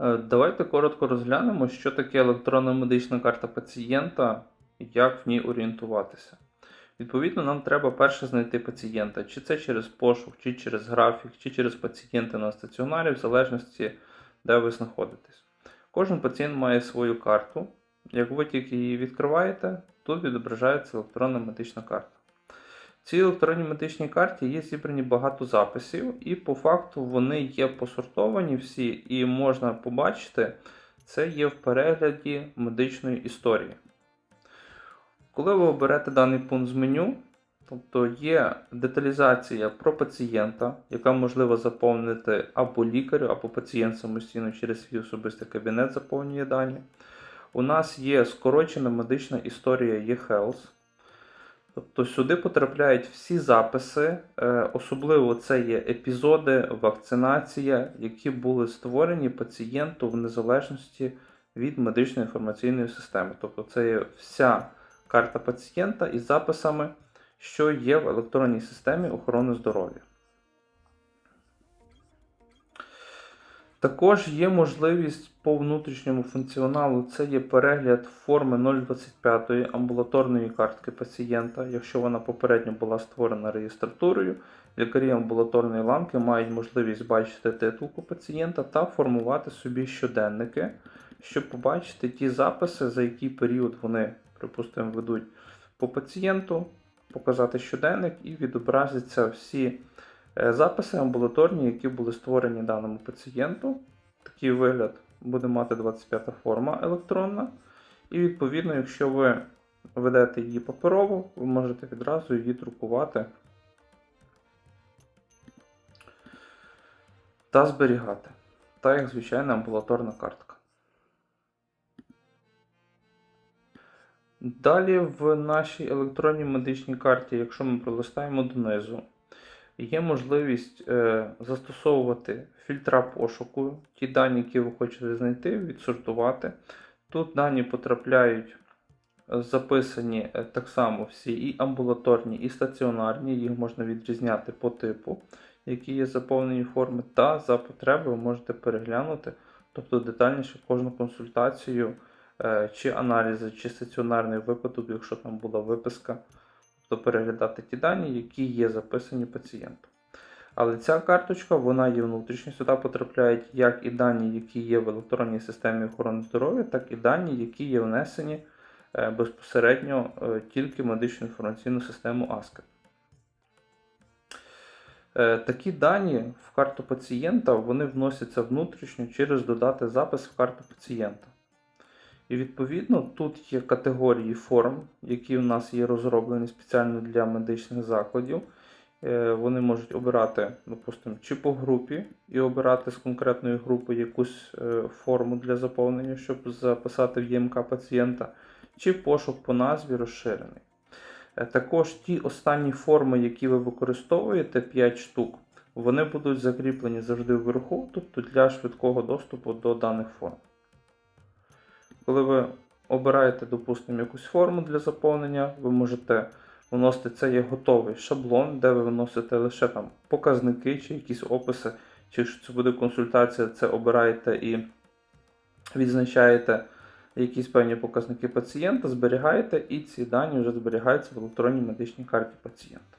Е, Давайте коротко розглянемо, що таке електронна медична карта пацієнта і як в ній орієнтуватися. Відповідно, нам треба перше знайти пацієнта, чи це через пошук, чи через графік, чи через пацієнта на стаціонарі, в залежності, де ви знаходитесь. Кожен пацієнт має свою карту. Як ви тільки її відкриваєте, тут відображається електронна медична карта. В цій електронній медичній карті є зібрані багато записів, і по факту вони є посортовані всі, і можна побачити, це є в перегляді медичної історії. Коли ви оберете даний пункт з меню, тобто є деталізація про пацієнта, яка можливо заповнити або лікарю, або пацієнт самостійно через свій особистий кабінет заповнює дані. У нас є скорочена медична історія eHealth. Тобто сюди потрапляють всі записи, е, особливо це є епізоди, вакцинація, які були створені пацієнту в незалежності від медичної інформаційної системи. Тобто це є вся карта пацієнта із записами, що є в електронній системі охорони здоров'я. Також є можливість по внутрішньому функціоналу, це є перегляд форми 025 амбулаторної картки пацієнта, якщо вона попередньо була створена реєстратурою. Лікарі амбулаторної ланки мають можливість бачити титулку пацієнта та формувати собі щоденники, щоб побачити ті записи, за який період вони, припустимо, ведуть по пацієнту, показати щоденник і відобразяться всі записи амбулаторні, які були створені даному пацієнту. Такий вигляд буде мати 25 форма електронна. І відповідно, якщо ви ведете її паперово, ви можете відразу її друкувати та зберігати. Так як звичайна амбулаторна картка. Далі в нашій електронній медичній карті, якщо ми пролистаємо донизу, є можливість е, застосовувати фільтра пошуку, ті дані, які ви хочете знайти, відсортувати. Тут дані потрапляють е, записані е, так само всі і амбулаторні, і стаціонарні, їх можна відрізняти по типу, які є заповнені форми, та за потреби ви можете переглянути, тобто детальніше кожну консультацію чи аналізи, чи стаціонарний випадок, якщо там була виписка тобто переглядати ті дані, які є записані пацієнту. Але ця карточка вона є внутрішньо, сюди потрапляють як і дані, які є в електронній системі охорони здоров'я, так і дані, які є внесені е, безпосередньо е, тільки в медичну інформаційну систему ASCII. Е, Такі дані в карту пацієнта вони вносяться внутрішньо через додати запис в карту пацієнта. І відповідно тут є категорії форм, які в нас є розроблені спеціально для медичних закладів. Е, Вони можуть обирати, допустимо, чи по групі і обирати з конкретної групи якусь е, форму для заповнення, щоб записати в ЄМК пацієнта, чи пошук по назві розширений. Е, Також ті останні форми, які ви використовуєте, 5 штук, вони будуть закріплені завжди вверху, тобто для швидкого доступу до даних форм. Коли ви обираєте, допустимо, якусь форму для заповнення, ви можете вносити це є готовий шаблон, де ви вносите лише там показники чи якісь описи, чи якщо це буде консультація, це обираєте і відзначаєте якісь певні показники пацієнта, зберігаєте, і ці дані вже зберігаються в електронній медичній карті пацієнта.